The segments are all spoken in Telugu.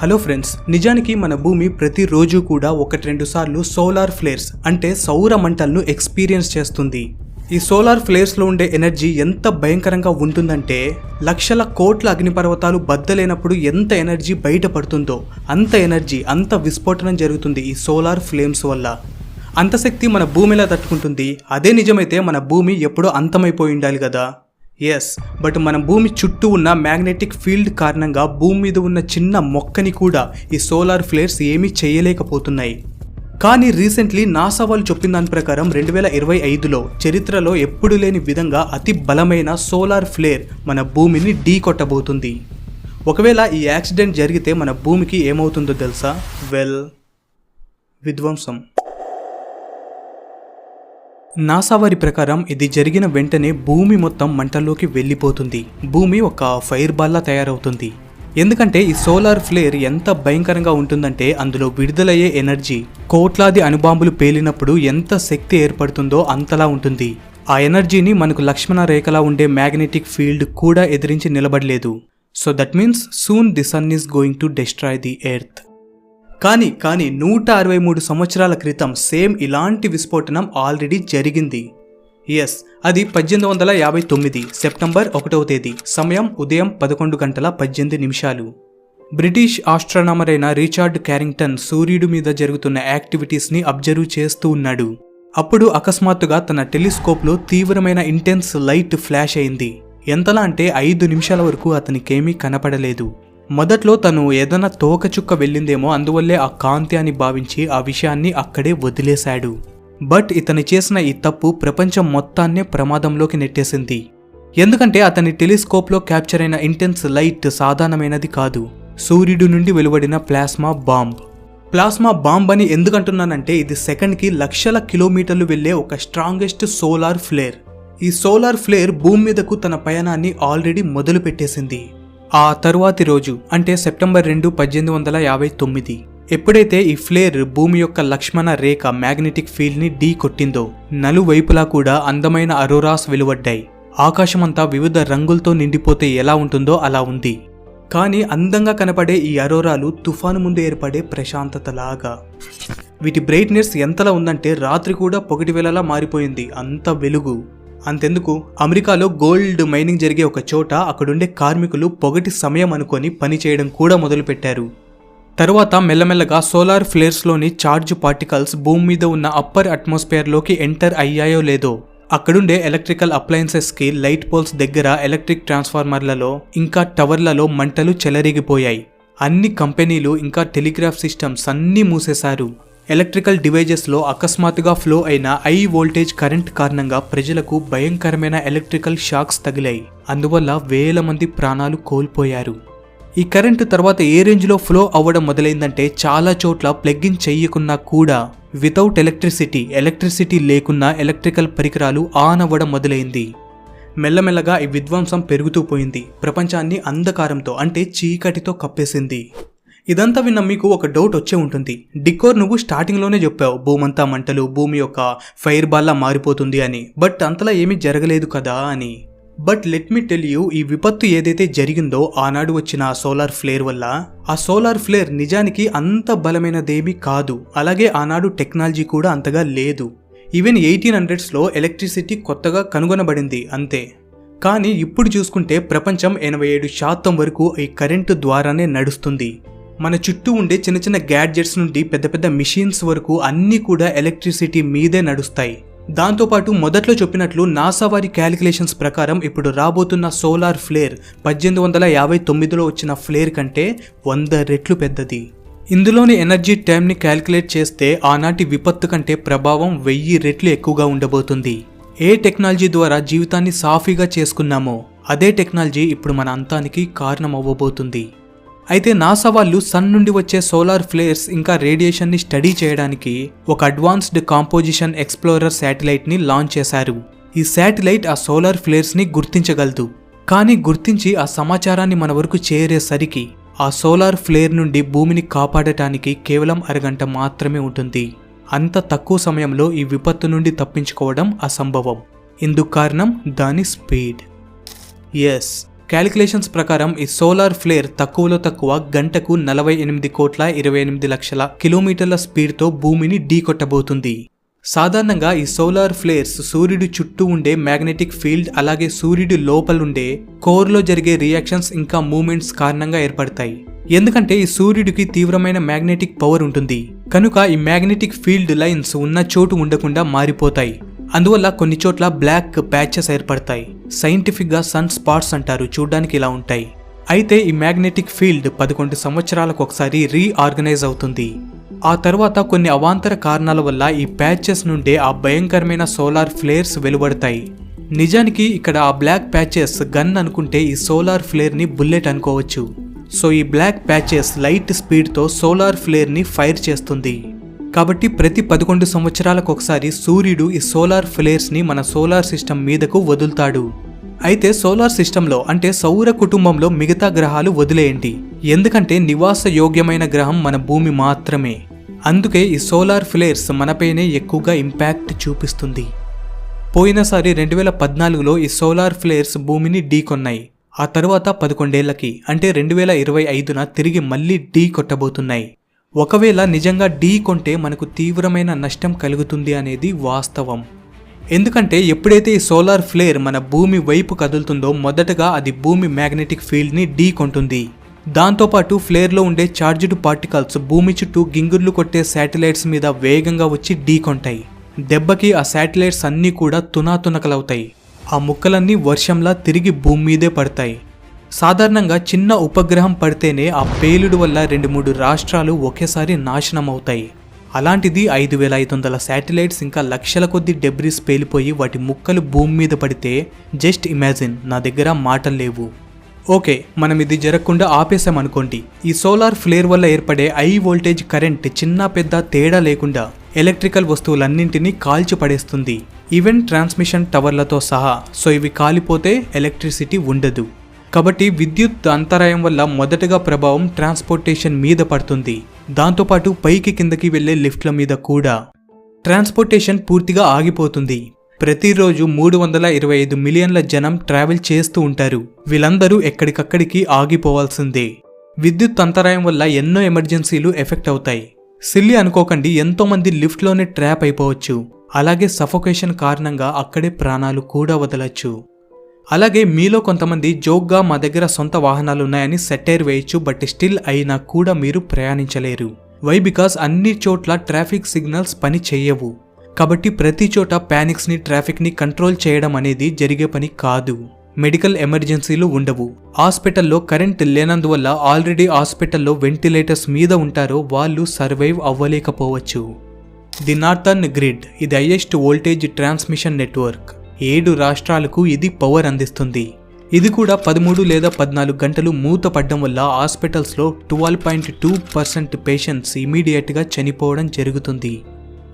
హలో ఫ్రెండ్స్ నిజానికి మన భూమి ప్రతిరోజు కూడా ఒకటి రెండు సార్లు సోలార్ ఫ్లేర్స్ అంటే సౌర మంటలను ఎక్స్పీరియన్స్ చేస్తుంది. ఈ సోలార్ ఫ్లేర్స్లో ఉండే ఎనర్జీ ఎంత భయంకరంగా ఉంటుందంటే లక్షల కోట్ల అగ్నిపర్వతాలు బద్దలేనప్పుడు ఎంత ఎనర్జీ బయటపడుతుందో అంత ఎనర్జీ అంత విస్ఫోటనం జరుగుతుంది ఈ సోలార్ ఫ్లేమ్స్ వల్ల. అంత శక్తి మన భూమిలా తట్టుకుంటుంది అదే నిజమైతే మన భూమి ఎప్పుడో అంతమైపోయి ఉండాలి కదా. ఎస్ బట్ మన భూమి చుట్టూ ఉన్న మ్యాగ్నెటిక్ ఫీల్డ్ కారణంగా భూమి మీద ఉన్న చిన్న మొక్కని కూడా ఈ సోలార్ ఫ్లేర్స్ ఏమీ చేయలేకపోతున్నాయి. కానీ రీసెంట్లీ నాసా వాళ్ళు చెప్పిన దాని ప్రకారం రెండు వేల ఇరవై ఐదులో చరిత్రలో ఎప్పుడు లేని విధంగా అతి బలమైన సోలార్ ఫ్లేర్ మన భూమిని ఢీ కొట్టబోతుంది. ఒకవేళ ఈ యాక్సిడెంట్ జరిగితే మన భూమికి ఏమవుతుందో తెలుసా? వెల్ విధ్వంసం. నాసా వారి ప్రకారం ఇది జరిగిన వెంటనే భూమి మొత్తం మంటల్లోకి వెళ్ళిపోతుంది. భూమి ఒక ఫైర్ బాల్లా తయారవుతుంది. ఎందుకంటే ఈ సోలార్ ఫ్లేర్ ఎంత భయంకరంగా ఉంటుందంటే అందులో విడుదలయ్యే ఎనర్జీ కోట్లాది అణుబాంబులు పేలినప్పుడు ఎంత శక్తి ఏర్పడుతుందో అంతలా ఉంటుంది. ఆ ఎనర్జీని మనకు లక్ష్మణ రేఖలా ఉండే మ్యాగ్నెటిక్ ఫీల్డ్ కూడా ఎదిరించి నిలబడలేదు. So that means soon the sun is going to destroy the earth. కానీ కానీ నూట అరవై మూడు సంవత్సరాల క్రితం సేమ్ ఇలాంటి విస్ఫోటనం ఆల్రెడీ జరిగింది. ఎస్ అది పద్దెనిమిది వందల యాభై తొమ్మిది సెప్టెంబర్ ఒకటవ తేదీ సమయం ఉదయం పదకొండు గంటల పద్దెనిమిది నిమిషాలు. బ్రిటిష్ ఆస్ట్రానమర్ అయిన రిచార్డ్ క్యారింగ్టన్ సూర్యుడి మీద జరుగుతున్న యాక్టివిటీస్ని అబ్జర్వ్ చేస్తూ ఉన్నాడు. అప్పుడు అకస్మాత్తుగా తన టెలిస్కోప్లో తీవ్రమైన ఇంటెన్స్ లైట్ ఫ్లాష్ అయింది. ఎంతలా అంటే ఐదు నిమిషాల వరకు అతనికేమీ కనపడలేదు. మొదట్లో తను ఏదైనా తోకచుక్క వెళ్ళిందేమో అందువల్లే ఆ కాంతి అని భావించి ఆ విషయాన్ని అక్కడే వదిలేశాడు. బట్ ఇతను చేసిన ఈ తప్పు ప్రపంచం మొత్తాన్నే ప్రమాదంలోకి నెట్టేసింది. ఎందుకంటే అతని టెలిస్కోప్లో క్యాప్చర్ అయిన ఇంటెన్స్ లైట్ సాధారణమైనది కాదు. సూర్యుడి నుండి వెలువడిన ప్లాస్మా బాంబ్. ప్లాస్మా బాంబ్ అని ఎందుకంటున్నానంటే ఇది సెకండ్కి లక్షల కిలోమీటర్లు వెళ్ళే ఒక స్ట్రాంగెస్ట్ సోలార్ ఫ్లేర్. ఈ సోలార్ ఫ్లేర్ భూమి మీదకు తన పయనాన్ని ఆల్రెడీ మొదలు పెట్టేసింది ఆ తరువాతి రోజు అంటే సెప్టెంబర్ రెండు పద్దెనిమిది వందల యాభై తొమ్మిది ఎప్పుడైతే ఈ ఫ్లేర్ భూమి యొక్క లక్ష్మణ రేఖ మ్యాగ్నెటిక్ ఫీల్డ్ని ఢీ కొట్టిందో నలువైపులా కూడా అందమైన అరోరాస్ వెలువడ్డాయి. ఆకాశమంతా వివిధ రంగులతో నిండిపోతే ఎలా ఉంటుందో అలా ఉంది. కానీ అందంగా కనపడే ఈ అరోరాలు తుఫాను ముందు ఏర్పడే ప్రశాంతతలాగా. వీటి బ్రైట్నెస్ ఎంతలా ఉందంటే రాత్రి కూడా పొగటి వేళలా మారిపోయింది అంత వెలుగు. అంతెందుకు? అమెరికాలో గోల్డ్ మైనింగ్ జరిగే ఒక చోట అక్కడుండే కార్మికులు పొగటి సమయం అనుకొని పని చేయడం కూడా మొదలుపెట్టారు. తరువాత మెల్లమెల్లగా సోలార్ ఫ్లేర్స్లోని చార్జ్ పార్టికల్స్ భూమి మీద ఉన్న అప్పర్ అట్మాస్ఫియర్లోకి ఎంటర్ అయ్యాయో లేదో? అక్కడుండే ఎలక్ట్రికల్ అప్లయన్సెస్కి లైట్ పోల్స్ దగ్గర ఎలక్ట్రిక్ ట్రాన్స్ఫార్మర్లలో ఇంకా టవర్లలో మంటలు చెలరిగిపోయాయి. అన్ని కంపెనీలు ఇంకా టెలిగ్రాఫ్ సిస్టమ్స్ అన్నీ మూసేశారు. ఎలక్ట్రికల్ డివైజెస్లో అకస్మాత్తుగా ఫ్లో అయిన హై వోల్టేజ్ కరెంట్ కారణంగా ప్రజలకు భయంకరమైన ఎలక్ట్రికల్ షాక్స్ తగిలాయి. అందువల్ల వేల మంది ప్రాణాలు కోల్పోయారు. ఈ కరెంటు తర్వాత ఏ రేంజ్లో ఫ్లో అవ్వడం మొదలైందంటే చాలా చోట్ల ప్లగ్ఇన్ చెయ్యకున్నా కూడా వితౌట్ ఎలక్ట్రిసిటీ ఎలక్ట్రిసిటీ లేకున్నా ఎలక్ట్రికల్ పరికరాలు ఆన్ అవ్వడం మొదలైంది. మెల్లమెల్లగా ఈ విధ్వంసం పెరుగుతూ పోయింది. ప్రపంచాన్ని అంధకారంతో అంటే చీకటితో కప్పేసింది. ఇదంతా విన్న మీకు ఒక డౌట్ వచ్చే ఉంటుంది. డికోర్ నువ్వు స్టార్టింగ్లోనే చెప్పావు భూమంతా మంటలు భూమి యొక్క ఫైర్ బాల్లా మారిపోతుంది అని. బట్ అంతలా ఏమీ జరగలేదు కదా అని. But let me tell you ఈ విపత్తు ఏదైతే జరిగిందో ఆనాడు వచ్చిన ఆ సోలార్ ఫ్లేర్ వల్ల ఆ సోలార్ ఫ్లేర్ నిజానికి అంత బలమైనదేమీ కాదు. అలాగే ఆనాడు టెక్నాలజీ కూడా అంతగా లేదు. ఈవెన్ ఎయిటీన్ హండ్రెడ్స్లో ఎలక్ట్రిసిటీ కొత్తగా కనుగొనబడింది అంతే. కానీ ఇప్పుడు చూసుకుంటే ప్రపంచం ఎనభై ఏడు శాతం వరకు ఈ కరెంటు ద్వారానే నడుస్తుంది. మన చుట్టూ ఉండే చిన్న చిన్న గ్యాడ్జెట్స్ నుండి పెద్ద పెద్ద మిషన్స్ వరకు అన్నీ కూడా ఎలక్ట్రిసిటీ మీదే నడుస్తాయి. దాంతోపాటు మొదట్లో చెప్పినట్లు నాసా వారి క్యాలిక్యులేషన్స్ ప్రకారం ఇప్పుడు రాబోతున్న సోలార్ ఫ్లేర్ పద్దెనిమిది వందల యాభై తొమ్మిదిలో వచ్చిన ఫ్లేర్ కంటే వంద రెట్లు పెద్దది. ఇందులోని ఎనర్జీ టైంని క్యాలిక్యులేట్ చేస్తే ఆనాటి విపత్తు కంటే ప్రభావం వెయ్యి రెట్లు ఎక్కువగా ఉండబోతుంది. ఏ టెక్నాలజీ ద్వారా జీవితాన్ని సాఫీగా చేసుకున్నామో అదే టెక్నాలజీ ఇప్పుడు మన అంతానికి కారణం అవ్వబోతుంది అయితే నాసా వాళ్ళు సన్ నుండి వచ్చే సోలార్ ఫ్లేర్స్ ఇంకా రేడియేషన్ని స్టడీ చేయడానికి ఒక అడ్వాన్స్డ్ కాంపోజిషన్ ఎక్స్ప్లోరర్ శాటిలైట్ని లాంచ్ చేశారు. ఈ శాటిలైట్ ఆ సోలార్ ఫ్లేర్స్ని గుర్తించగలదు. కానీ గుర్తించి ఆ సమాచారాన్ని మన వరకు చేరేసరికి ఆ సోలార్ ఫ్లేర్ నుండి భూమిని కాపాడటానికి కేవలం అరగంట మాత్రమే ఉంటుంది. అంత తక్కువ సమయంలో ఈ విపత్తు నుండి తప్పించుకోవడం అసంభవం. ఇందుకు కారణం దాని స్పీడ్. ఎస్. క్యాలిక్యులేషన్స్ ప్రకారం ఈ సోలార్ ఫ్లేర్ తక్కువలో తక్కువ గంటకు నలభై ఎనిమిది కోట్ల ఇరవై ఎనిమిది లక్షల కిలోమీటర్ల స్పీడ్తో భూమిని ఢీకొట్టబోతుంది. సాధారణంగా ఈ సోలార్ ఫ్లేర్స్ సూర్యుడి చుట్టూ ఉండే మ్యాగ్నెటిక్ ఫీల్డ్ అలాగే సూర్యుడి లోపలుండే కోర్లో జరిగే రియాక్షన్స్ ఇంకా మూమెంట్స్ కారణంగా ఏర్పడతాయి. ఎందుకంటే ఈ సూర్యుడికి తీవ్రమైన మ్యాగ్నెటిక్ పవర్ ఉంటుంది. కనుక ఈ మ్యాగ్నెటిక్ ఫీల్డ్ లైన్స్ ఉన్న చోటు ఉండకుండా మారిపోతాయి. అందువల్ల కొన్ని చోట్ల బ్లాక్ ప్యాచెస్ ఏర్పడతాయి. సైంటిఫిక్గా సన్ స్పాట్స్ అంటారు చూడ్డానికి ఇలా ఉంటాయి. అయితే ఈ మ్యాగ్నెటిక్ ఫీల్డ్ పదకొండు సంవత్సరాలకు ఒకసారి రీఆర్గనైజ్ అవుతుంది. ఆ తర్వాత కొన్ని అవాంతర కారణాల వల్ల ఈ ప్యాచెస్ నుండే ఆ భయంకరమైన సోలార్ ఫ్లేర్స్ వెలువడతాయి. నిజానికి ఇక్కడ ఆ బ్లాక్ ప్యాచెస్ గన్ అనుకుంటే ఈ సోలార్ ఫ్లేర్ని బుల్లెట్ అనుకోవచ్చు. సో ఈ బ్లాక్ ప్యాచెస్ లైట్ స్పీడ్తో సోలార్ ఫ్లేర్ని ఫైర్ చేస్తుంది. కాబట్టి ప్రతి పదకొండు సంవత్సరాలకు ఒకసారి సూర్యుడు ఈ సోలార్ ఫ్లేర్స్ని మన సోలార్ సిస్టమ్ మీదకు వదులుతాడు. అయితే సోలార్ సిస్టంలో అంటే సౌర కుటుంబంలో మిగతా గ్రహాలు వదిలేయండి. ఎందుకంటే నివాస యోగ్యమైన గ్రహం మన భూమి మాత్రమే. అందుకే ఈ సోలార్ ఫ్లేర్స్ మనపైనే ఎక్కువగా ఇంపాక్ట్ చూపిస్తుంది. పోయినసారి రెండు వేల పద్నాలుగులో ఈ సోలార్ ఫ్లేర్స్ భూమిని ఢీకొన్నాయి ఆ తర్వాత పదకొండేళ్ళకి అంటే రెండు వేల ఇరవై ఐదున తిరిగి మళ్ళీ ఢీ కొట్టబోతున్నాయి. ఒకవేళ నిజంగా ఢీ కొంటే మనకు తీవ్రమైన నష్టం కలుగుతుంది అనేది వాస్తవం. ఎందుకంటే ఎప్పుడైతే ఈ సోలార్ ఫ్లేర్ మన భూమి వైపు కదులుతుందో మొదటగా అది భూమి మ్యాగ్నెటిక్ ఫీల్డ్ని ఢీ కొంటుంది. దాంతోపాటు ఫ్లేర్లో ఉండే చార్జ్డ్ పార్టికల్స్ భూమి చుట్టూ గింగుర్లు కొట్టే శాటిలైట్స్ మీద వేగంగా వచ్చి ఢీ కొంటాయి. దెబ్బకి ఆ శాటిలైట్స్ అన్నీ కూడా తునాతునకలవుతాయి. ఆ ముక్కలన్నీ వర్షంలా తిరిగి భూమి మీదే పడతాయి. సాధారణంగా చిన్న ఉపగ్రహం పడితేనే ఆ పేలుడు వల్ల రెండు మూడు రాష్ట్రాలు ఒకేసారి నాశనం అవుతాయి అలాంటిది ఐదు వేల ఐదు వందల శాటిలైట్స్ ఇంకా లక్షల కొద్ది డెబ్రిస్ పేలిపోయి వాటి ముక్కలు భూమి మీద పడితే జస్ట్ ఇమాజిన్ నా దగ్గర మాటలు లేవు. ఓకే మనం ఇది జరగకుండా ఆపేసామనుకోండి ఈ సోలార్ ఫ్లేర్ వల్ల ఏర్పడే హై వోల్టేజ్ కరెంట్ చిన్న పెద్ద తేడా లేకుండా ఎలక్ట్రికల్ వస్తువులన్నింటినీ కాల్చి పడేస్తుంది. ఈవెన్ ట్రాన్స్మిషన్ టవర్లతో సహా. సో ఇవి కాలిపోతే ఎలక్ట్రిసిటీ ఉండదు. కాబట్టి విద్యుత్ అంతరాయం వల్ల మొదటగా ప్రభావం ట్రాన్స్పోర్టేషన్ మీద పడుతుంది. దాంతోపాటు పైకి కిందకి వెళ్ళే లిఫ్ట్ల మీద కూడా. ట్రాన్స్పోర్టేషన్ పూర్తిగా ఆగిపోతుంది. ప్రతిరోజు మూడు వందల ఇరవై ఐదు మిలియన్ల జనం ట్రావెల్ చేస్తూ ఉంటారు. వీళ్ళందరూ ఎక్కడికక్కడికి ఆగిపోవాల్సిందే. విద్యుత్ అంతరాయం వల్ల ఎన్నో ఎమర్జెన్సీలు ఎఫెక్ట్ అవుతాయి. సిల్లి అనుకోకండి ఎంతోమంది లిఫ్ట్లోనే ట్రాప్ అయిపోవచ్చు. అలాగే సఫొకేషన్ కారణంగా అక్కడే ప్రాణాలు కూడా వదలచ్చు. అలాగే మీలో కొంతమంది జోక్గా మా దగ్గర సొంత వాహనాలు ఉన్నాయని సెటైర్ వేయచ్చు బట్ స్టిల్ అయినా కూడా మీరు ప్రయాణించలేరు. వై? బికాస్ అన్ని చోట్ల ట్రాఫిక్ సిగ్నల్స్ పని చేయవు కాబట్టి ప్రతి చోట ప్యానిక్స్ని ట్రాఫిక్ని కంట్రోల్ చేయడం అనేది జరిగే పని కాదు. మెడికల్ ఎమర్జెన్సీలు ఉండవు. హాస్పిటల్లో కరెంట్ లేనందువల్ల ఆల్రెడీ హాస్పిటల్లో వెంటిలేటర్స్ మీద ఉంటారో వాళ్ళు సర్వైవ్ అవ్వలేకపోవచ్చు. ది నార్థన్ గ్రిడ్ ఇది హైయెస్ట్ వోల్టేజ్ ట్రాన్స్మిషన్ నెట్వర్క్. ఏడు రాష్ట్రాలకు ఇది పవర్ అందిస్తుంది. ఇది కూడా పదమూడు లేదా పద్నాలుగు గంటలు మూత పడ్డం వల్ల హాస్పిటల్స్లో twelve point two percent patients ఇమీడియట్గా చనిపోవడం జరుగుతుంది.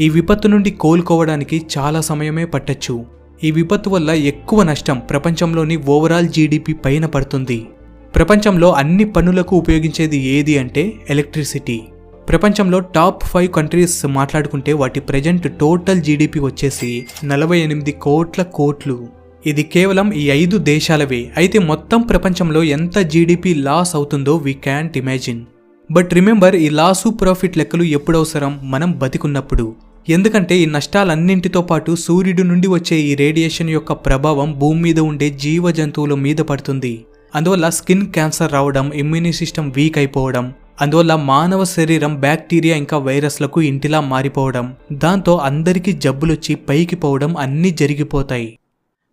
ఈ విపత్తు నుండి కోలుకోవడానికి చాలా సమయమే పట్టచ్చు. ఈ విపత్తు వల్ల ఎక్కువ నష్టం ప్రపంచంలోని ఓవరాల్ జీడిపి పైన పడుతుంది. ప్రపంచంలో అన్ని పనులకు ఉపయోగించేది ఏది అంటే ఎలక్ట్రిసిటీ ప్రపంచంలో టాప్ ఫైవ్ కంట్రీస్ మాట్లాడుకుంటే వాటి ప్రజెంట్ టోటల్ జీడిపి వచ్చేసి నలభై ఎనిమిది కోట్ల కోట్లు. ఇది కేవలం ఈ ఐదు దేశాలవే. అయితే మొత్తం ప్రపంచంలో ఎంత జీడిపి లాస్ అవుతుందో we can't imagine but remember ఈ లాసు ప్రాఫిట్ లెక్కలు ఎప్పుడు అవసరం మనం బతికున్నప్పుడు. ఎందుకంటే ఈ నష్టాలన్నింటితో పాటు సూర్యుడి నుండి వచ్చే ఈ రేడియేషన్ యొక్క ప్రభావం భూమి మీద ఉండే జీవ జంతువుల మీద పడుతుంది. అందువల్ల స్కిన్ క్యాన్సర్ రావడం ఇమ్యూని సిస్టమ్ వీక్ అయిపోవడం అందువల్ల మానవ శరీరం బ్యాక్టీరియా ఇంకా వైరస్లకు ఇంటిలా మారిపోవడం దాంతో అందరికీ జబ్బులొచ్చి పైకి పోవడం అన్నీ జరిగిపోతాయి.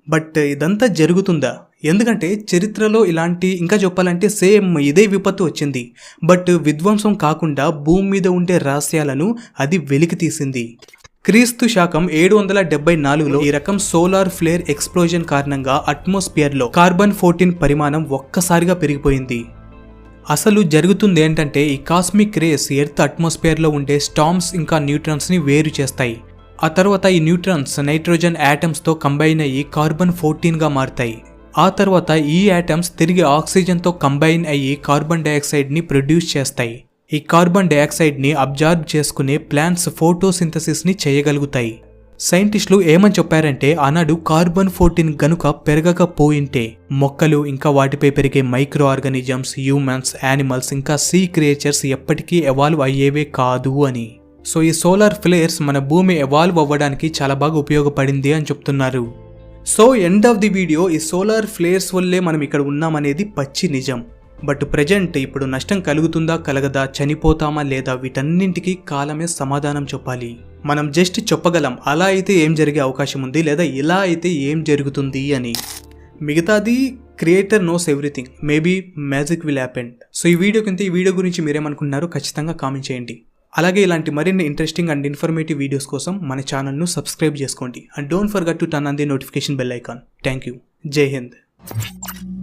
బట్ ఇదంతా జరుగుతుందా? ఎందుకంటే చరిత్రలో ఇలాంటి ఇంకా చెప్పాలంటే సేమ్ ఇదే విపత్తు వచ్చింది. బట్ విధ్వంసం కాకుండా భూమి మీద ఉండే రహస్యాలను అది వెలికి తీసింది. క్రీస్తు శాకం ఏడు వందల డెబ్బై నాలుగులో ఈ రకం సోలార్ ఫ్లేర్ ఎక్స్ప్లోజన్ కారణంగా అట్మాస్ఫియర్లో కార్బన్ ఫోర్టీన్ పరిమాణం ఒక్కసారిగా పెరిగిపోయింది. అసలు జరుగుతుంది ఏంటంటే ఈ కాస్మిక్ రేస్ ఎర్త్ అట్మాస్ఫియర్లో ఉండే స్టామ్స్ ఇంకా న్యూట్రాన్స్ని వేరు చేస్తాయి. ఆ తర్వాత ఈ న్యూట్రాన్స్ నైట్రోజన్ యాటమ్స్తో కంబైన్ అయ్యి కార్బన్ ఫోర్టీన్గా మారుతాయి. ఆ తర్వాత ఈ యాటమ్స్ తిరిగి ఆక్సిజన్తో కంబైన్ అయ్యి కార్బన్ డైఆక్సైడ్ని ప్రొడ్యూస్ చేస్తాయి. ఈ కార్బన్ డైఆక్సైడ్ని అబ్జార్బ్ చేసుకునే ప్లాంట్స్ ఫోటోసింథసిస్ని చేయగలుగుతాయి. సైంటిస్టులు ఏమని చెప్పారంటే ఆనాడు కార్బన్ ఫోర్టీన్ గనుక పెరగకపోయింటే మొక్కలు ఇంకా వాటిపై పెరిగే మైక్రో ఆర్గానిజమ్స్ హ్యూమన్స్ యానిమల్స్ ఇంకా సీ క్రియేచర్స్ ఎప్పటికీ ఎవాల్వ్ అయ్యేవే కాదు అని. సో ఈ సోలార్ ఫ్లేర్స్ మన భూమి ఎవాల్వ్ అవ్వడానికి చాలా బాగా ఉపయోగపడింది అని చెప్తున్నారు. So end of the video ఈ సోలార్ ఫ్లేర్స్ వల్లే మనం ఇక్కడ ఉన్నామనేది పచ్చి నిజం. బట్ ప్రజెంట్ ఇప్పుడు నష్టం కలుగుతుందా కలగదా చనిపోతామా లేదా వీటన్నింటికీ కాలమే సమాధానం చెప్పాలి. మనం జస్ట్ చెప్పగలం అలా అయితే ఏం జరిగే అవకాశం ఉంది లేదా ఇలా అయితే ఏం జరుగుతుంది అని. మిగతాది creator knows everything maybe magic will happen so ఈ వీడియో కింద ఈ వీడియో గురించి మీరేమనుకున్నారో ఖచ్చితంగా కామెంట్ చేయండి. అలాగే ఇలాంటి మరిన్ని ఇంట్రెస్టింగ్ అండ్ ఇన్ఫర్మేటివ్ వీడియోస్ కోసం మన ఛానల్ను సబ్స్క్రైబ్ చేసుకోండి. And don't forget to turn on the notification bell icon thank you జై హింద్